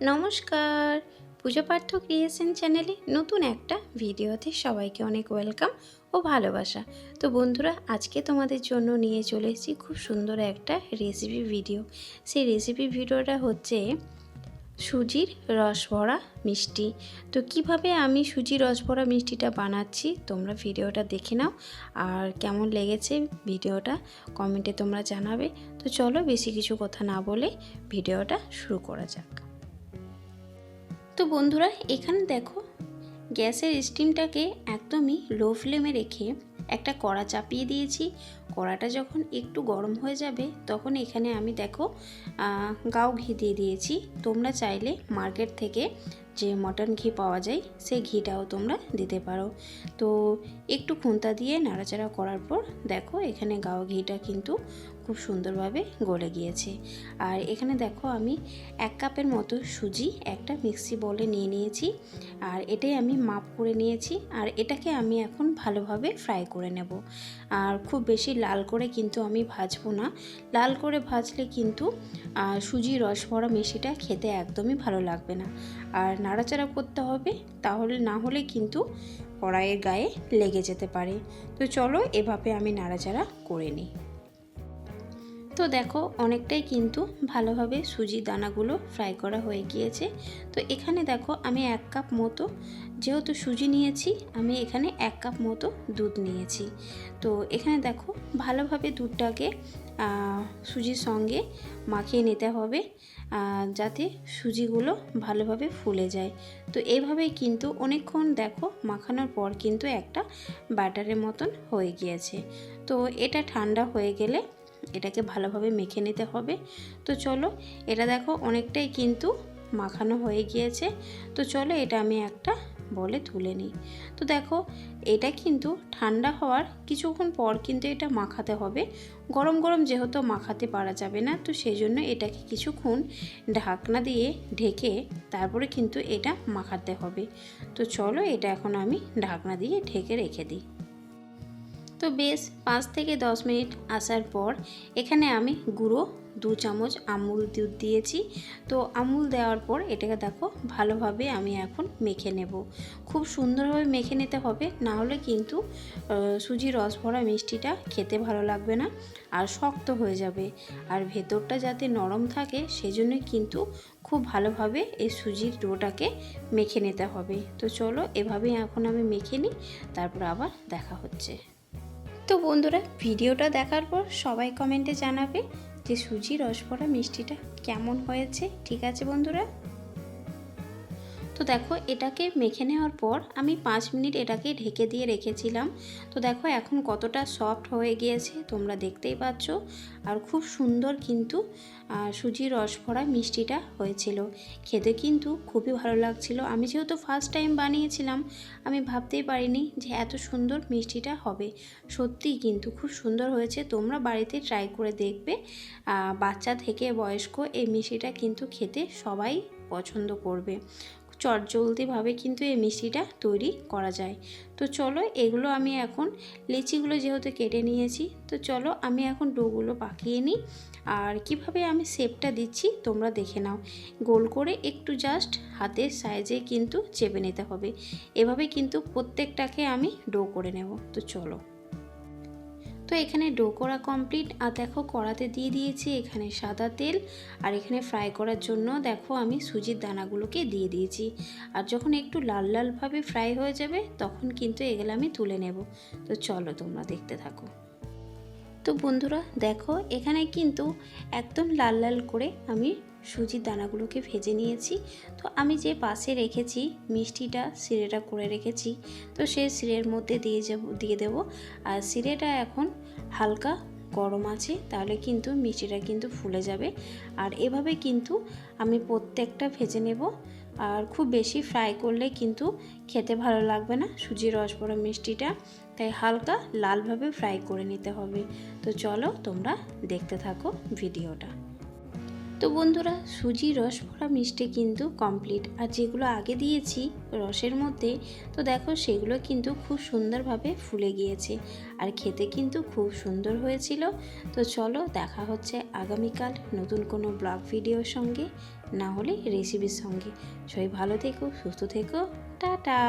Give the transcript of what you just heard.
নমস্কার। পুজো পার্থ ক্রিয়েশন চ্যানেলে নতুন একটা ভিডিওতে সবাইকে অনেক ওয়েলকাম ও ভালোবাসা। তো বন্ধুরা, আজকে তোমাদের জন্য নিয়ে চলে এসেছি খুব সুন্দর একটা রেসিপি ভিডিও সেই রেসিপি ভিডিওটা হচ্ছে সুজির রসভরা মিষ্টি। তো কীভাবে আমি সুজির রসভরা মিষ্টিটা বানাচ্ছি তোমরা ভিডিওটা দেখে নাও। আর কেমন লেগেছে ভিডিওটা কমেন্টে তোমরা জানাবে। তো চলো বেশি কিছু কথা না বলে ভিডিওটা শুরু করা যাক। তো বন্ধুরা, এখানে দেখো, গ্যাসের স্টিমটাকে একদমই লো ফ্লেমে রেখে একটা কড়া চাপিয়ে দিয়েছি। কড়াটা যখন একটু গরম হয়ে যাবে, তখন এখানে আমি দেখো গাও ঘি দিয়ে দিয়েছি। তোমরা চাইলে মার্কেট থেকে যে মটন ঘি পাওয়া যায়, সেই ঘিটাও তোমরা দিতে পারো। তো একটু খুন্তা দিয়ে নাড়াচাড়া করার পর দেখো এখানে গাও ঘিটা কিন্তু খুব সুন্দরভাবে গলে গিয়েছে। আর এখানে দেখো আমি এক কাপের মতো সুজি একটা মিক্সি বলে নিয়ে নিয়েছি, আর এটাই আমি মাপ করে নিয়েছি, আর এটাকে আমি এখন ভালোভাবে ফ্রাই করে নেব। আর খুব বেশি লাল করে কিন্তু আমি ভাজবো না। লাল করে ভাজলে কিন্তু সুজি রস ভরা মিষ্টিটা খেতে একদমই ভালো লাগবে না। আর নাড়াচাড়া করতে হবে, তাহলে না হলে কিন্তু কড়াইয়ের গায়ে লেগে যেতে পারে। তো চলো এভাবে আমি নাড়াচাড়া করে নিই। তো দেখো অনেকটাই কিন্তু ভালোভাবে সুজি দানাগুলো ফ্রাই করা হয়ে গিয়েছে। তো এখানে দেখো আমি এক কাপ মতো, যেহেতু সুজি নিয়েছি, আমি এখানে এক কাপ মতো দুধ নিয়েছি। তো এখানে দেখো ভালোভাবে দুধটাকে সুজির সঙ্গে মাখিয়ে নিতে হবে যাতে সুজিগুলো ভালোভাবে ফুলে যায়। তো এইভাবেই কিন্তু অনেকক্ষণ দেখো মাখানোর পর কিন্তু একটা ব্যাটারের মতন হয়ে গিয়েছে। তো এটা ঠান্ডা হয়ে গেলে এটাকে ভালোভাবে মেখে নিতে হবে। তো চলো, এটা দেখো অনেকটাই কিন্তু মাখানো হয়ে গিয়েছে। তো চলো, এটা আমি একটা বলে তুলে নিই। তো দেখো, এটা কিন্তু ঠান্ডা হওয়ার কিছুক্ষণ পর কিন্তু এটা মাখাতে হবে। গরম গরম যেহেতু মাখাতে পারা যাবে না, তো সেই জন্য এটাকে কিছুক্ষণ ঢাকনা দিয়ে ঢেকে তারপরে কিন্তু এটা মাখাতে হবে। তো চলো এটা এখন আমি ঢাকনা দিয়ে ঢেকে রেখে দিই। তো বেশ, পাঁচ থেকে দশ মিনিট আসার পর এখানে আমি গুঁড়ো দু চামচ আমুল দুধ দিয়েছি। তো আমুল দেওয়ার পর এটাকে দেখো ভালোভাবে আমি এখন মেখে নেব। খুব সুন্দরভাবে মেখে নিতে হবে, না হলে কিন্তু সুজি রস ভরা মিষ্টিটা খেতে ভালো লাগবে না আর শক্ত হয়ে যাবে। আর ভেতরটা যাতে নরম থাকে সেজন্য কিন্তু খুব ভালোভাবে এই সুজির ডোটাকে মেখে নিতে হবে। তো চলো, এভাবেই এখন আমি মেখে নিই, তারপর আবার দেখা হচ্ছে। তো বন্ধুরা, ভিডিওটা দেখার পর সবাই কমেন্টে জানাবে যে সুজি রসবড়া মিষ্টিটা কেমন হয়েছে। ঠিক আছে বন্ধুরা? তো দেখো এটাকে মেখে নেওয়ার পর আমি পাঁচ মিনিট এটাকে ঢেকে দিয়ে রেখেছিলাম। তো দেখো এখন কতটা সফট হয়ে গিয়েছে, তোমরা দেখতেই পাচ্ছ। আর খুব সুন্দর কিন্তু সুজির রস ভরা মিষ্টিটা হয়েছিল। খেতে কিন্তু খুবই ভালো লাগছিল। আমি যেহেতু ফার্স্ট টাইম বানিয়েছিলাম, আমি ভাবতেই পারিনি যে এত সুন্দর মিষ্টিটা হবে। সত্যিই কিন্তু খুব সুন্দর হয়েছে। তোমরা বাড়িতে ট্রাই করে দেখবে। বাচ্চা থেকে বয়স্ক এই মিষ্টিটা কিন্তু খেতে সবাই পছন্দ করবে। চটজলদিভাবে কিন্তু এই মিষ্টিটা তৈরি করা যায়। তো চলো এগুলো আমি এখন লিচিগুলো যেহেতু কেটে নিয়েছি, তো চলো আমি এখন ডোগুলো পাকিয়ে নিই। আর কীভাবে আমি শেপটা দিচ্ছি তোমরা দেখে নাও। গোল করে একটু জাস্ট হাতের সাইজে কিন্তু চেপে নিতে হবে। এভাবে কিন্তু প্রত্যেকটাকে আমি ডো করে নেব। তো চলো। তো এখানে ডো করা কমপ্লিট আর দেখো কড়াতে দিয়ে দিয়েছি এখানে সাদা তেল, আর এখানে ফ্রাই করার জন্য দেখো আমি সুজির দানাগুলোকে দিয়ে দিয়েছি। আর যখন একটু লাল লালভাবে ফ্রাই হয়ে যাবে, তখন কিন্তু এগুলো আমি তুলে নেব। তো চলো তোমরা দেখতে থাকো। তো বন্ধুরা, দেখো এখানে কিন্তু একদম লাল লাল করে আমি সুজির দানাগুলোকে ভেজে নিয়েছি। তো আমি যে পাশে রেখেছি, মিষ্টিটা সিরেটা করে রেখেছি, তো সেই সিরের মধ্যে দিয়ে যাব, দিয়ে দেবো। আর সিরেটা এখন হালকা গরম আছে, তাহলে কিন্তু মিষ্টিটা কিন্তু ফুলে যাবে। আর এভাবে কিন্তু আমি প্রত্যেকটা ভেজে নেব। আর খুব বেশি ফ্রাই করলে কিন্তু খেতে ভালো লাগবে না, সুজির রস রসবড়া মিষ্টিটা। তাই হালকা লালভাবে ফ্রাই করে নিতে হবে। তো চলো তোমরা দেখতে থাকো ভিডিওটা। তো বন্ধুরা, সুজি, রস ভরা মিষ্টি কিন্তু কমপ্লিট আর যেগুলো আগে দিয়েছি রসের মধ্যে, তো দেখো সেগুলো কিন্তু খুব সুন্দরভাবে ফুলে গিয়েছে। আর খেতে কিন্তু খুব সুন্দর হয়েছিল। তো চলো দেখা হচ্ছে আগামীকাল নতুন কোনো ব্লগ ভিডিওর সঙ্গে, না হলে রেসিপির সঙ্গে। সবাই ভালো থেকো, সুস্থ থেকো, টাটা!